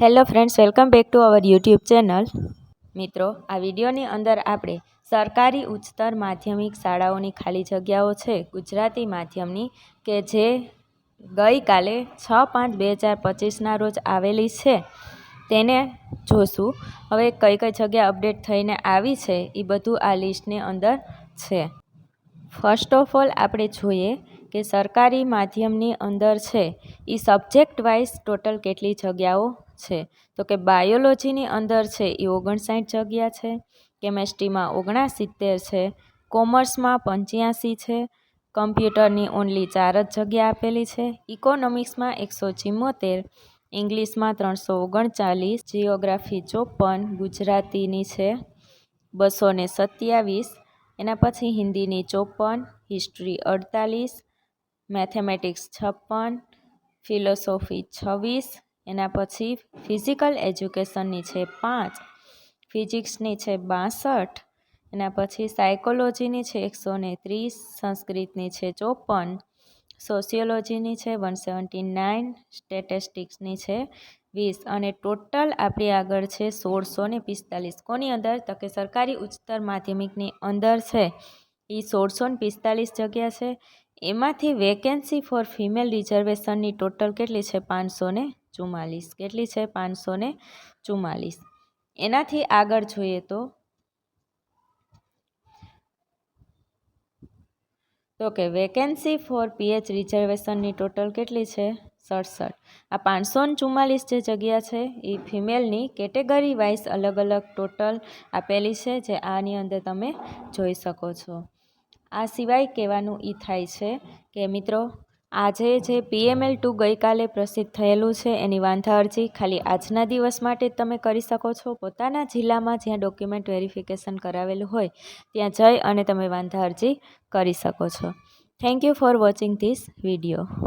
Hello friends, welcome back to our YouTube channel. મિત્રો, આ વિડીયોની અંદર આપણે સરકારી ઉચ્ચતર માધ્યમિક શાળાઓની ખાલી જગ્યાઓ છે, ગુજરાતી માધ્યમની, કે જે ગઈકાલે છ પાંચ બે હજાર પચીસના રોજ આવેલી છે. તેને જોશું. હવે કઈ કઈ જગ્યા અપડેટ થઈને આવી છે, એ બધું આ લિસ્ટની અંદર છે. ફર્સ્ટ ઓફ ઓલ આપણે જોઈએ કે સરકારી માધ્યમની અંદર છે એ સબ્જેક્ટ વાઇઝ ટોટલ કેટલી જગ્યાઓ છે? તો કે બાયોલોજીની અંદર છે એ ઓગણસાઠ જગ્યા છે કેમેસ્ટ્રીમાં ઓગણસિત્તેર છે કોમર્સમાં પંચ્યાસી છે કમ્પ્યુટરની ઓનલી ચાર જ જગ્યા આપેલી છે ઇકોનોમિક્સમાં એકસો ચિમ્મોતેર ઇંગ્લિશમાં ત્રણસો ઓગણચાલીસ જિયોગ્રાફી ચોપન, ગુજરાતીની છે બસો સત્યાવીસ, એના પછી હિન્દીની ચોપન હિસ્ટ્રી અડતાલીસ મેથેમેટિક્સ છપ્પન, ફિલોસોફી છવ્વીસ, એના પછી ફિઝિકલ એજ્યુકેશનની છે પાંચ, ફિઝિક્સની છે બાસઠ, એના પછી સાયકોલોજીની છે એકસો ને ત્રીસ, સંસ્કૃતની છે ચોપન, સોશિયોલોજીની છે વન સેવન્ટી નાઇન, સ્ટેટિસ્ટિક્સની છે વીસ અને ટોટલ આપણી આગળ છે સોળસો ને પિસ્તાલીસ. કોની અંદર? તો કે સરકારી ઉચ્ચતર માધ્યમિકની અંદર છે. એ સોળસો ને પિસ્તાલીસ જગ્યા છે. એમાંથી વેકેન્સી ફોર ફિમેલ રિઝર્વેશનની ટોટલ કેટલી છે? પાંચસો ને ચુમ્માલીસ કેટલી છે? પાંચસો ને ચુમ્માલીસ એનાથી આગળ જોઈએ તો તો કે વેકેન્સી ફોર પીએચ રિઝર્વેશનની ટોટલ કેટલી છે? સડસઠ. આ પાંચસો ચુમ્માલીસ જે જગ્યા છે, એ ફિમેલની કેટેગરી વાઇઝ અલગ અલગ ટોટલ આપેલી છે, જે આની અંદર તમે જોઈ શકો છો. આ સિવાય કહેવાનું એ થાય છે કે મિત્રો, આજે જે પીએમએલ ટુ ગઈકાલે પ્રસિદ્ધ થયેલું છે એની વાંધા અરજી ખાલી આજના દિવસ માટે તમે કરી શકો છો. પોતાના જિલ્લામાં જ્યાં ડોક્યુમેન્ટ વેરિફિકેશન કરાવેલું હોય ત્યાં જઈ અને તમે વાંધા અરજી કરી શકો છો. Thank you for watching this video.